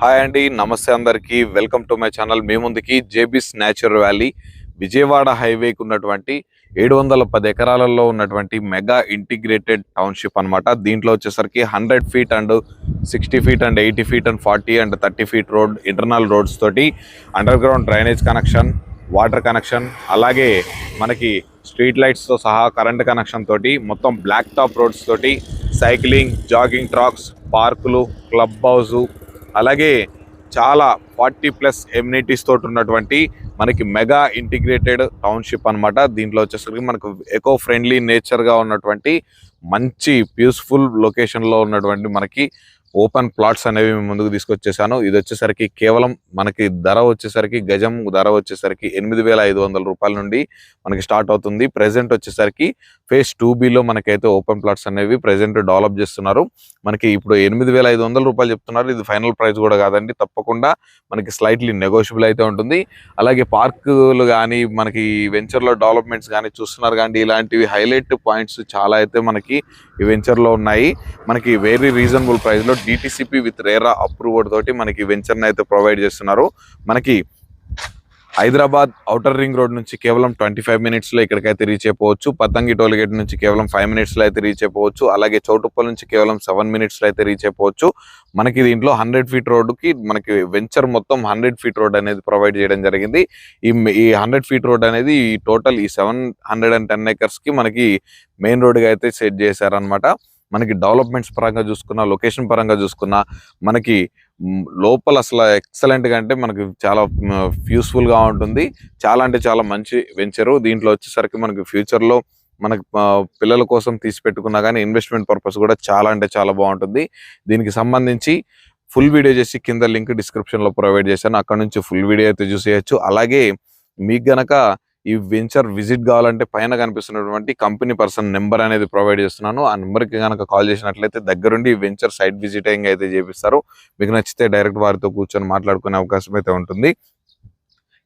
Hi అండి నమస్తే అందరికీ. Welcome to my channel. మీ ముందుకి జేబీస్ న్యాచురల్ వ్యాలీ. విజయవాడ హైవేకి ఉన్నటువంటి ఏడు వందల పది ఎకరాలలో ఉన్నటువంటి మెగా ఇంటిగ్రేటెడ్ టౌన్షిప్ అనమాట దీంట్లో వచ్చేసరికి hundred feet and sixty feet and eighty feet and forty and thirty feet road internal roads తోటి underground drainage connection water connection అలాగే మనకి స్ట్రీట్ లైట్స్తో సహా కరెంట్ కనెక్షన్ తోటి మొత్తం బ్లాక్ టాప్ రోడ్స్ తోటి సైక్లింగ్ జాగింగ్ ట్రాక్స్ పార్కులు క్లబ్ హౌసు అలాగే చాలా ఫార్టీ ప్లస్ ఎమ్యూనిటీస్ తోటి ఉన్నటువంటి మనకి మెగా ఇంటిగ్రేటెడ్ టౌన్షిప్ అన్నమాట. దీంట్లో వచ్చేసరికి మనకు ఎకో ఫ్రెండ్లీ నేచర్గా ఉన్నటువంటి మంచి పీస్ఫుల్ లొకేషన్లో ఉన్నటువంటి మనకి ఓపెన్ ప్లాట్స్ అనేవి ముందుకు తీసుకొచ్చేసాను. ఇది వచ్చేసరికి కేవలం మనకి ధర వచ్చేసరికి గజం ధర వచ్చేసరికి ఎనిమిది వేల ఐదు వందల రూపాయల నుండి మనకి స్టార్ట్ అవుతుంది. ప్రెసెంట్ వచ్చేసరికి ఫేజ్ టూ బిలో మనకైతే ఓపెన్ ప్లాట్స్ అనేవి ప్రజెంట్ డెవలప్ చేస్తున్నారు. మనకి ఇప్పుడు ఎనిమిది వేల ఐదు వందల రూపాయలు చెప్తున్నారు. ఇది ఫైనల్ ప్రైస్ కూడా కాదండి. తప్పకుండా మనకి స్లైట్లీ నెగోషియబుల్ అయితే ఉంటుంది. అలాగే పార్కులు కానీ మనకి వెంచర్లో డెవలప్మెంట్స్ కానీ చూస్తున్నారు కానీ ఇలాంటివి హైలైట్ పాయింట్స్ చాలా అయితే మనకి ఈ వెంచర్లో ఉన్నాయి. మనకి వెరీ రీజనబుల్ ప్రైస్లో డిటిసిపి విత్ రేరా అప్రూవల్ తోటి మనకి వెంచర్ని అయితే ప్రొవైడ్ చేస్తున్నారు. మనకి హైదరాబాద్ ఔటర్ రింగ్ రోడ్ నుంచి కేవలం ట్వంటీ ఫైవ్ మినిట్స్లో ఇక్కడికైతే రీచ్ అయిపోవచ్చు. పతంగి టోల్ గేట్ నుంచి కేవలం ఫైవ్ మినిట్స్లో అయితే రీచ్ అయిపోవచ్చు. అలాగే చౌటుప్పల్ నుంచి కేవలం సెవెన్ మినిట్స్లో అయితే రీచ్ అయిపోవచ్చు. మనకి దీంట్లో హండ్రెడ్ ఫీట్ రోడ్డుకి మనకి వెంచర్ మొత్తం హండ్రెడ్ ఫీట్ రోడ్ అనేది ప్రొవైడ్ చేయడం జరిగింది. ఈ ఈ హండ్రెడ్ ఫీట్ రోడ్ అనేది ఈ టోటల్ ఈ సెవెన్ హండ్రెడ్ అండ్ టెన్ ఏకర్స్కి మనకి మెయిన్ రోడ్గా అయితే సెట్ చేశారనమాట మనకి డెవలప్మెంట్స్ పరంగా చూసుకున్నా లొకేషన్ పరంగా చూసుకున్నా మనకి లోపల అసలు ఎక్సలెంట్గా అంటే మనకి చాలా యూస్ఫుల్గా ఉంటుంది. చాలా అంటే చాలా మంచి వెంచరు దీంట్లో వచ్చేసరికి మనకి ఫ్యూచర్లో మనకి పిల్లల కోసం తీసి పెట్టుకున్నా కానీ ఇన్వెస్ట్మెంట్ పర్పస్ కూడా చాలా అంటే చాలా బాగుంటుంది. దీనికి సంబంధించి ఫుల్ వీడియో చేసి కింద లింక్ డిస్క్రిప్షన్లో ప్రొవైడ్ చేశాను. అక్కడ నుంచి ఫుల్ వీడియో అయితే చూసేయచ్చు. అలాగే మీకు గనక ఈ వెంచర్ విజిట్ కావాలంటే పైన కనిపిస్తున్నటువంటి కంపెనీ పర్సన్ నెంబర్ అనేది ప్రొవైడ్ చేస్తున్నాను. ఆ నెంబర్కి కనుక కాల్ చేసినట్లయితే దగ్గరుండి ఈ వెంచర్ సైట్ విజిటింగ్ అయితే చేపిస్తారు. మీకు నచ్చితే డైరెక్ట్ వారితో కూర్చొని మాట్లాడుకునే అవకాశం అయితే ఉంటుంది.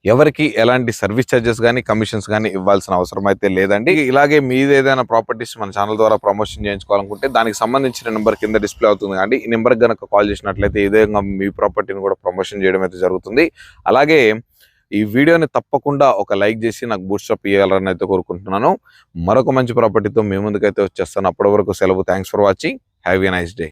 ఎవరికి ఎలాంటి సర్వీస్ ఛార్జెస్ కానీ కమిషన్స్ కానీ ఇవ్వాల్సిన అవసరం అయితే లేదండి. ఇలాగే మీది ఏదైనా ప్రాపర్టీస్ మన ఛానల్ ద్వారా ప్రమోషన్ చేయించుకోవాలనుకుంటే దానికి సంబంధించిన నెంబర్ కింద డిస్ప్లే అవుతుంది కానీ ఈ నెంబర్కి కనుక కాల్ చేసినట్లయితే ఇదే మీ ప్రాపర్టీని కూడా ప్రమోషన్ చేయడం అయితే జరుగుతుంది. అలాగే ఈ వీడియోని తప్పకుండా ఒక లైక్ చేసి నాకు బూస్టప్ ఇవ్వాలని అయితే కోరుకుంటున్నాను. మరొక మంచి ప్రాపర్టీతో మీ ముందుకైతే వచ్చేస్తాను. అప్పటి వరకు సెలవు. Thanks for watching have a nice day